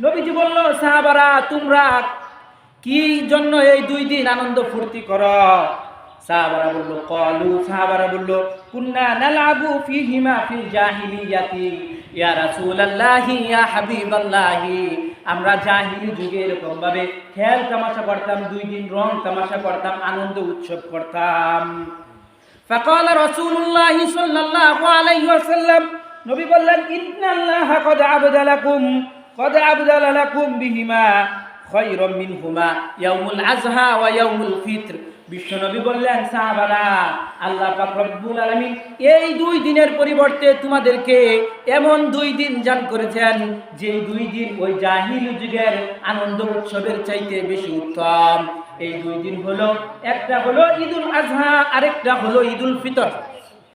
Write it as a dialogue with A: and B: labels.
A: নবীজি বলল সাহাবারা তোমরা কি জন্য এই দুই দিন আনন্দ ফুর্তি করো সাহাবারা বলল কলু সাহাবারা বলল কুন্না নালাবু ফিহিমা ফিল জাহিলিয়াতি ইয়া রাসূলুল্লাহি ইয়া হাবিবাল্লাহি আমরা জাহিলি যুগে এরকম ভাবে খেল তামাশা করতাম দুই দিন রং তামাশা করতাম আনন্দ উৎসব করতাম فقال رسول الله صلى الله عليه وسلم নবী বললেন ইন্নাল্লাহ قد أبدلكم قد أبدل لكم بهما خيرا منهما يوم الأضحى ويوم الفطر বিশ্বনবী বললেন সাহাবারা আল্লাহ পাক রব্বুল আলামিন এই দুই দিনের পরিবর্তে তোমাদেরকে এমন দুই দিন জান করেছেন যে দুই দিন ওই জাহিল যুগের আনন্দ উৎসবের চাইতে বেশি উত্তম এই দুই দিন হলো একটা হলো ঈদুল আজহা আরেকটা হলো ঈদুল ফিতর